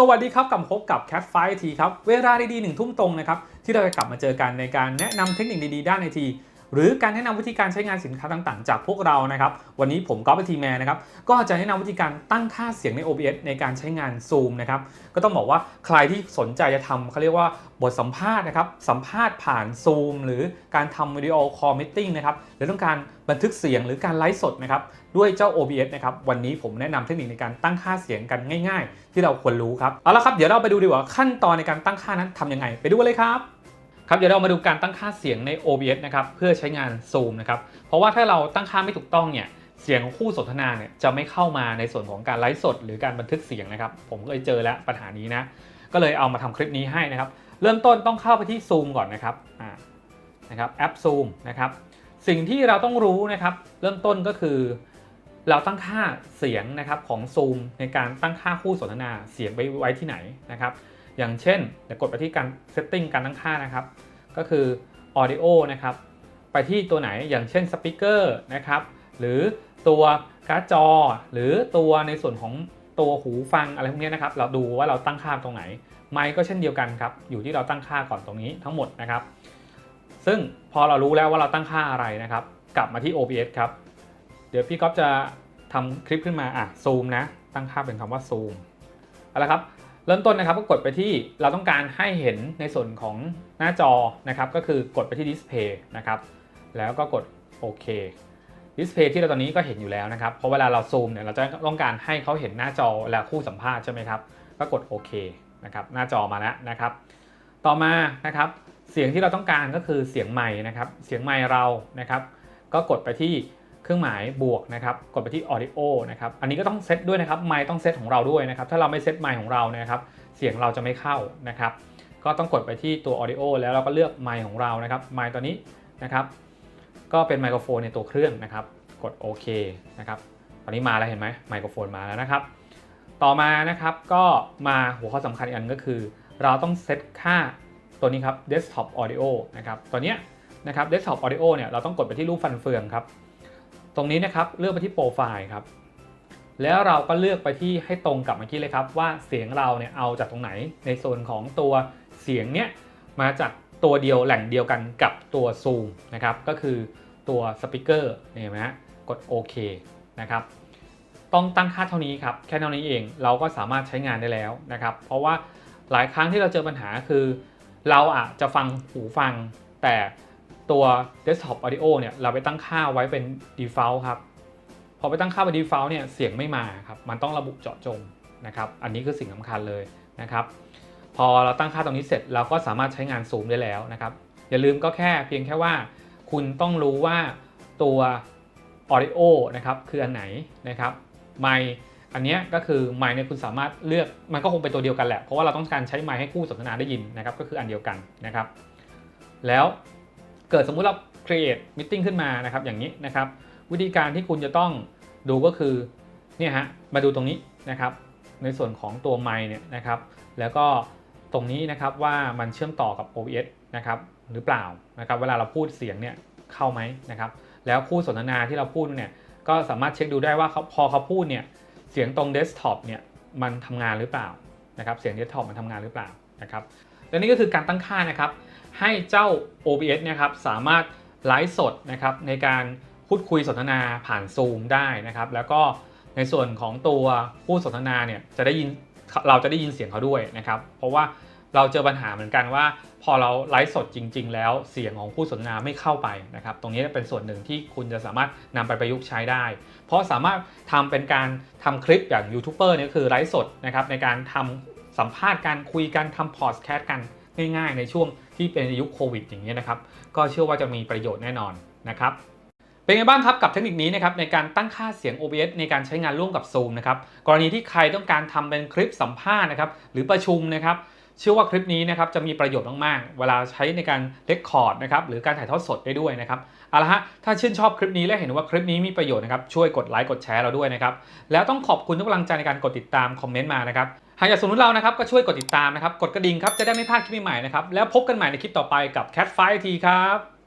สวัสดีครับกลับพบกับ Cat ไฟทีครับ เวลาดีๆหนึ่งทุ่มตรงนะครับ ที่เราจะกลับมาเจอกันในการแนะนำเทคนิคดีๆ ด้านไอที หรือการแนะนำวิธีการใช้งานสินค้าต่างๆ จากพวกเรานะครับ วันนี้ผมก๊อฟเป็นทีแมนนะครับก็จะแนะนำวิธีการตั้งค่าเสียงใน OBS ในการใช้งาน Zoom นะครับก็ต้องบอกว่าใครที่สนใจจะทำเขาเรียกว่าบทสัมภาษณ์นะครับสัมภาษณ์ผ่าน Zoom หรือการทำวิดีโอคอลมิทติ้งนะครับหรือต้องการบันทึกเสียงหรือการไลฟ์สดนะครับด้วยเจ้า OBS นะครับวันนี้ผมแนะนำเทคนิคในการตั้งค่าเสียงกันง่าย ๆ ที่เราควรรู้ครับเอาละครับเดี๋ยวเราไปดูดีกว่าขั้นตอนในการตั้งค่านั้นทำยังไง ไปดูกันเลยครับ ครับเดี๋ยวเรามาดูการตั้งค่าเสียงใน OBS นะครับเพื่อใช้งาน Zoom นะครับเพราะว่าถ้าเราตั้งค่าไม่ถูกต้องเนี่ยเสียงคู่สนทนาเนี่ยจะไม่เข้ามาในส่วนของการไลฟ์สด หรือการบันทึกเสียงนะครับ ผมเลยเจอแล้วปัญหานี้นะก็เลยเอามาทำคลิปนี้ให้นะครับเริ่มต้นต้องเข้าไปที่ Zoom ก่อนนะครับอ่านะครับแอป Zoom นะครับสิ่งที่เราต้องรู้นะครับ เริ่มต้นก็คือ เราตั้งค่าเสียงนะครับของ Zoom ในการตั้งค่าคู่สนทนาเสียงไปไว้ที่ไหนนะครับ อย่างเช่นเดี๋ยวกดไปที่การ setting การตั้งค่านะครับ ก็คือ audio นะครับ ไปที่ตัวไหนอย่างเช่น speaker นะครับ หรือตัวการ์ดจอ หรือตัวในส่วนของตัวหูฟังอะไรพวกนี้นะครับ เราดูว่าเราตั้งค่าตรงไหน ไมค์ก็เช่นเดียวกันครับ อยู่ที่เราตั้งค่าก่อนตรงนี้ทั้งหมดนะครับ ซึ่งพอเรารู้แล้วว่าเราตั้งค่าอะไรนะครับ กลับมาที่ OBS ครับ เดี๋ยวพี่ก๊อฟจะทำคลิปขึ้นมาอะซูมนะ ตั้งค่าเป็นคำว่าซูมเอาละครับ เริ่มต้นนะครับก็กดไปที่เราต้องการให้เห็นในส่วนของหน้าจอนะครับก็คือกดไปที่ Display นะครับแล้วก็กดโอเค Display ที่เราตอนนี้ก็เห็นอยู่แล้วนะครับ เพราะเวลาเราซูมเนี่ยเราจะต้องการให้เขาเห็นหน้าจอเวลาคู่สัมภาษณ์ใช่ไหมครับ ก็กดโอเคนะครับ หน้าจอมาแล้วนะครับ ต่อมานะครับ เสียงที่เราต้องการก็คือเสียงไม้นะครับ เสียงไม้เรานะครับ ก็กดไปที่ ครื่องหมายบวกนะครับกดไปที่ audio นะครับอันนี้ก็ต้องเซตด้วยนะครับไมค์ต้องเซตของเราด้วยนะครับถ้าเราไม่เซตไมค์ของเราเนี่ยนะครับเสียงเราจะไม่เข้านะครับก็ต้องกดไปที่ตัว audio แล้วเราก็เลือกไมค์ของเรานะครับไมค์ตัวนี้นะครับก็เป็นไมโครโฟนในตัวเครื่องนะครับกดโอเคนะครับตอนนี้มาแล้วเห็นไหมไมโครโฟนมาแล้วนะครับต่อมานะครับก็มาหัวข้อสำคัญอีกอันก็คือ เราต้องเซตค่าตัวนี้ครับ desktop audio นะครับตัวเนี้ยนะครับ desktop audio เนี่ยเราต้องกดไปที่รูปฟันเฟืองครับ ตรงนี้นะครับเลือกไปที่โปรไฟล์ครับ แล้วเราก็เลือกไปที่ให้ตรงกับเมื่อกี้เลยครับ ว่าเสียงเราเนี่ยเอาจากตรงไหนในโซนของตัวเสียงเนี้ยมาจากตัวเดียวแหล่งเดียวกันกับตัว Zoom นะครับก็คือตัวสปีกเกอร์เห็นไหมฮะกดโอเคนะครับต้องตั้งค่าเท่านี้ครับแค่เท่านี้เองเราก็สามารถใช้งานได้แล้วนะครับ เพราะว่าหลายครั้งที่เราเจอปัญหาคือ เราอาจจะฟังหูฟังแต่ ตัว desktop audio เนี่ยเราไปตั้งค่าไว้เป็น default ครับ พอไปตั้งค่าเป็น default เนี่ยเสียงไม่มาครับมันต้องระบุเจาะจงนะครับอันนี้คือสิ่งสำคัญเลยนะครับพอเราตั้งค่าตรงนี้เสร็จเราก็สามารถใช้งาน Zoom ได้แล้วนะครับอย่าลืมก็แค่เพียงแค่ว่า คุณต้องรู้ว่าตัว audio นะครับคืออันไหนนะครับไมอันนี้ก็คือไมค์เนี่ยคุณสามารถเลือกมันก็คงเป็นตัวเดียวกันแหละ เพราะว่าเราต้องการใช้ไมค์ให้คู่สนทนาได้ยินนะครับก็คืออันเดียวกันนะครับ แล้ว เกิดสมมุติเรา create meeting ขึ้นมานะครับอย่างนี้นะครับ วิธีการที่คุณจะต้องดูก็คือเนี่ยฮะมาดูตรงนี้นะครับ ในส่วนของตัวไมเนี่ยนะครับ แล้วก็ตรงนี้นะครับว่ามันเชื่อมต่อกับ OBS นะครับหรือเปล่านะครับ เวลาเราพูดเสียงเนี่ยเข้าไหมนะครับ แล้วคู่สนทนาที่เราพูดเนี่ยก็สามารถเช็คดูได้ว่าเขาพอเขาพูดเนี่ยเสียงตรงเดสก์ท็อปเนี่ยมันทำงานหรือเปล่านะครับ เสียงเดสก์ท็อปมันทำงานหรือเปล่านะครับ และนี่ก็คือการตั้งค่านะครับ ให้เจ้า OBS นะครับสามารถไลฟ์สดนะครับในการพูดคุยสนทนาผ่าน Zoom ได้นะครับ แล้วก็ในส่วนของตัวผู้สนทนาเนี่ยจะได้ยินเราจะได้ยินเสียงเขาด้วยนะครับ เพราะว่าเราเจอปัญหาเหมือนกันว่า พอเราไลฟ์สดจริง ๆ แล้วเสียงของผู้สนทนาไม่เข้าไปนะครับ ตรงนี้เป็นส่วนหนึ่งที่คุณจะสามารถนำไปประยุกต์ใช้ได้ เพราะสามารถทำเป็นการทำคลิปอย่างยูทูบเบอร์นี่คือไลฟ์สดนะครับในการทำ สัมภาษณ์การคุยกันทำพอดแคสต์กันง่ายๆ ในช่วงที่เป็นยุคโควิดอย่างนี้นะครับ ก็เชื่อว่าจะมีประโยชน์แน่นอนนะครับ เป็นไงบ้างครับกับเทคนิคนี้นะครับในการตั้งค่าเสียง OBS ในการใช้งานร่วมกับ Zoom นะครับกรณีที่ใครต้องการทำเป็นคลิปสัมภาษณ์นะครับหรือประชุมนะครับเชื่อว่าคลิปนี้นะครับจะมีประโยชน์มากๆ เวลาใช้ในการเลคคอร์ดนะครับหรือการถ่ายทอดสดได้ด้วยนะครับเอาละฮะถ้าชื่นชอบคลิปนี้และเห็นว่าคลิปนี้มีประโยชน์นะครับช่วยกดไลค์กดแชร์เราด้วยนะครับแล้วต้องขอบคุณทุกกำลังใจในการกดติดตามคอมเมนต์มานะครับ หากอยากสนุนเรานะครับก็ช่วยกดติดตามนะครับ กดกระดิ่งครับจะได้ไม่พลาดคลิปใหม่ๆนะครับแล้วพบกันใหม่ในคลิปต่อไปกับ Cat f i ทีครับ